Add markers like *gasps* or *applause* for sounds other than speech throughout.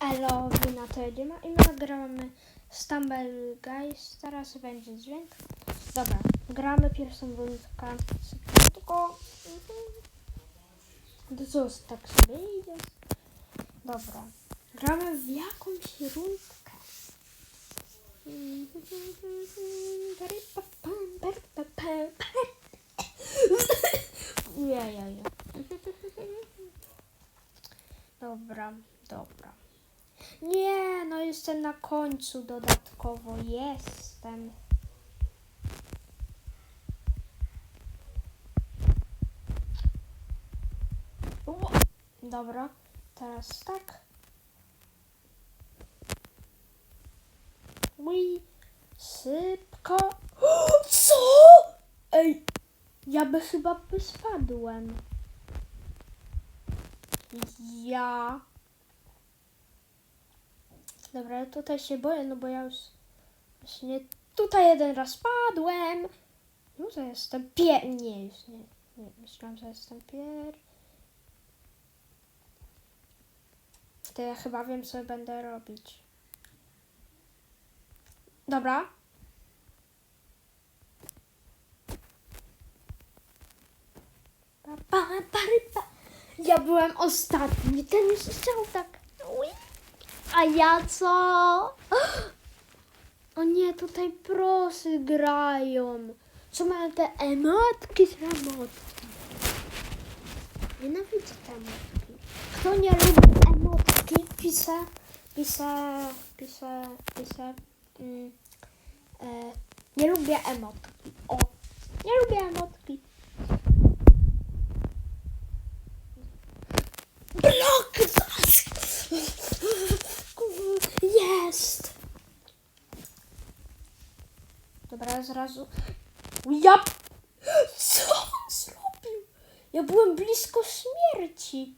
Elo, na to jedziemy i my nagramy Stumble Guys. Teraz będzie dźwięk. Dobra, gramy pierwszą rundkę. Tylko... To co, tak sobie idzie? Dobra, gramy w jakąś rundkę. Ja, ja, ja. Dobra, dobra. Nie, no jestem na końcu dodatkowo. Jestem. O, Dobra, teraz tak. Uj, sypko. Co? Ej, ja by chyba by spadłem. Ja. Dobra, tutaj się boję, no bo ja już właśnie tutaj jeden raz padłem. No to jestem pier... Nie, już nie. nie. Myślałam, że jestem pier... To ja chyba wiem, co będę robić. Dobra. Pa, pa. Ja byłem ostatni, ten już chciał tak. A ja co? *gasps* O nie, tutaj prosy grają. Co mają te emotki z emotki? Nienawidzę te emotki. Kto nie lubi emotki, pisze, pisze, pisze, pisze. Mm, e, nie lubię emotki. O, nie lubię emotki. Blok! Jest! Dobra, ja. Co on zrobił? Ja byłem blisko śmierci.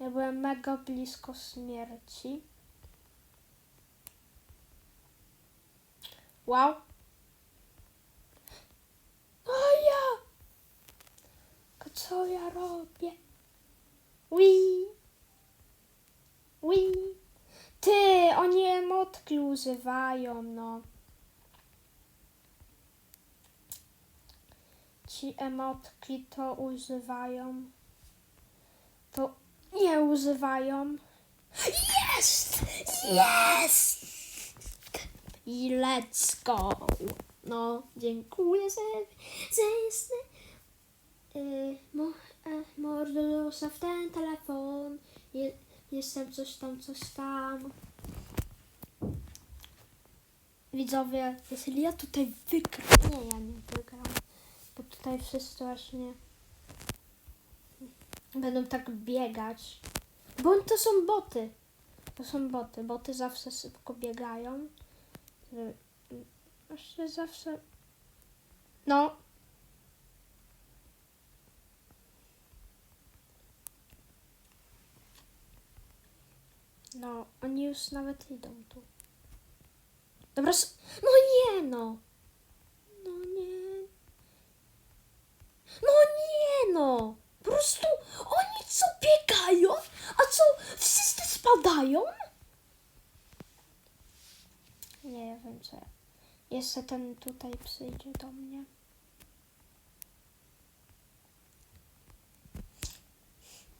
Ja byłem mega blisko śmierci. Wow. A ja! Co ja robię? Ui. Ui. Ty, oni emotki używają, no. Ci emotki to używają. To nie używają. Jest! Jest! I let's go. No, dziękuję, że, że jest... Yy, mo, e, zostaw ten telefon. Je, jestem coś tam, coś tam. Widzowie, jeśli ja tutaj wygram... Nie, ja nie wygram. Bo tutaj wszyscy właśnie będą tak biegać. Bo to są boty. To są boty. Boty zawsze szybko biegają. Że- Właśnie zawsze... No. No, oni już nawet idą tu. Dobra, no nie no. No nie. No nie no. Po prostu oni co biegają, a co wszyscy spadają? Nie, ja wiem co. Jeszcze ten tutaj przyjdzie do mnie.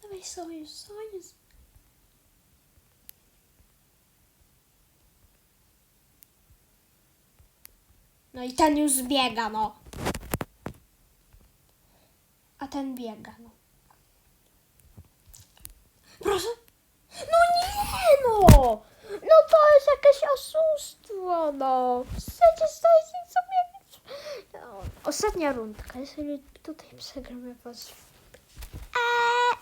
Dawaj sojusz, sojusz. No i ten już biega, no. A ten biega, no. Proszę. No nie, no! No to jest jakieś oszustwo, no. Przecież to jest sobie... No, ostatnia rundka. Jeżeli tutaj przegramy was... Eee.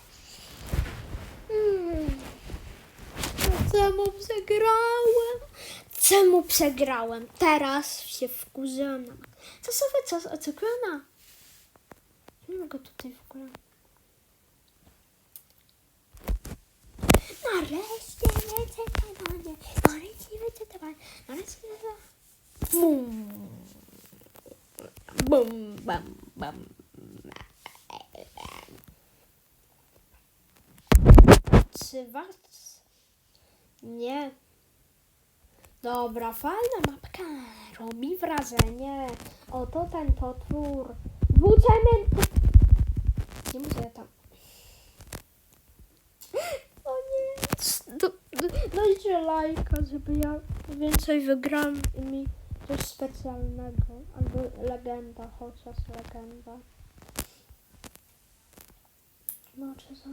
Hmm. No Czemu przegrałem? Czemu przegrałem? Teraz się wkurzyłam. Co sobie co oczekujona? Nie mogę tutaj w ogóle. Nareszcie wycytowanie. Nareszcie wycytowanie. Nareszcie Bum. Bum, bum, bum. nazywać? Nie. Dobra, fajna mapka. Robi wrażenie. Oto ten potwór. Dwucemen... Nie muszę tam... O nie. Dajcie lajka, żeby ja więcej wygram i mi coś specjalnego. Albo legenda, chociaż legenda. No, czy za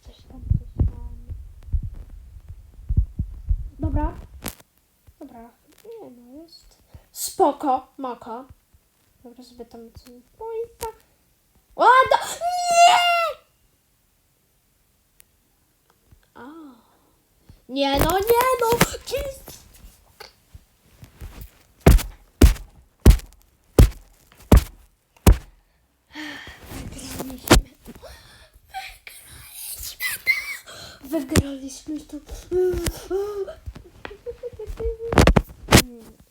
Coś tam, coś tam. Dobra. Dobra. Nie no, jest spoko, moko. Dobra, sobie tam pointa. Łada! Nie! A. Nie no, nie no! Jeez. Wygraliśmy. Wygraliśmy to. Wygraliśmy to. Mm,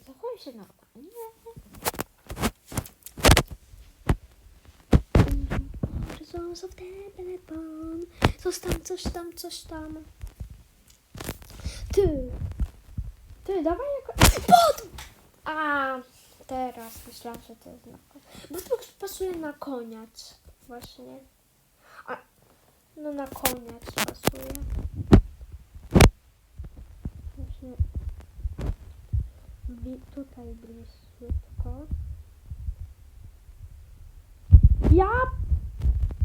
Zachowaj się normalnie. Bardzo w telefon. Coś tam, coś tam, coś tam. Ty. Ty, dawaj jako... Pod! A, teraz myślałam, że to jest na koniec. Bo to pasuje na koniec. Właśnie. A, no na koniec pasuje. Właśnie. Bli, tutaj bliziutko. Ja!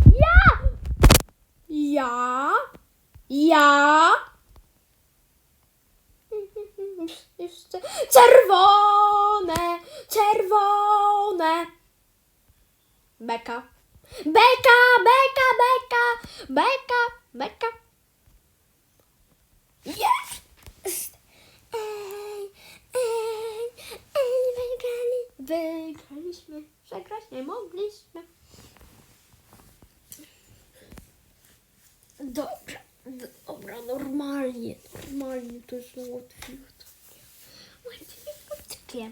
Ja! Ja! Ja! *laughs* Jeszcze czerwone! Czerwone! Beka. Beka, beka, beka, beka, beka. Jest! Wygrali. Wygraliśmy. Przegrać nie mogliśmy. Dobra, dobra, normalnie, normalnie to jest łatwiutkie. Łatwiutkie.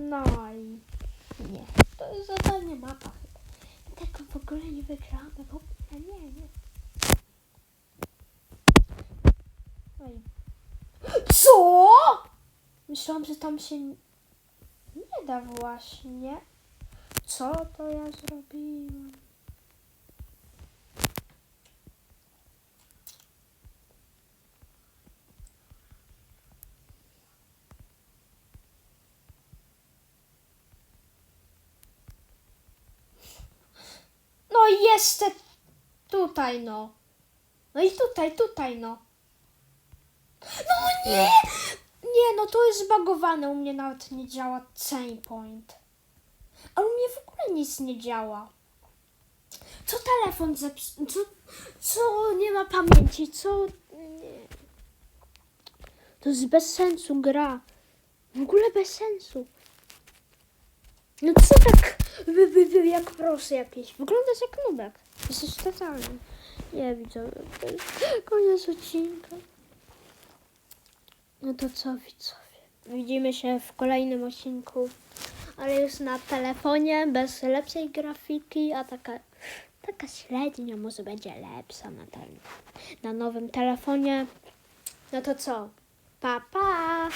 No i nie, to jest zadanie mapa chyba. Tego w ogóle nie wygramy, w ogóle nie, nie. Oj. Co? Myślałam, że tam się nie da właśnie. Co to ja zrobiłam? No i jeszcze tutaj no. No i tutaj, tutaj no. No nie! Nie, no to jest zbagowane. U mnie nawet nie działa chain point. A u mnie w ogóle nic nie działa. Co telefon zeps... Co, co nie ma pamięci? Co... Nie. To jest bez sensu gra. W ogóle bez sensu. No co tak wy, wy, wy, jak prosy jakieś. Wyglądasz jak nubek. Jesteś totalny. Nie widzę. Koniec odcinka. No to co widzowie? Widzimy się w kolejnym odcinku. Ale już na telefonie, bez lepszej grafiki, a taka, taka średnia może będzie lepsza na, ten, na nowym telefonie. No to co? Pa, pa!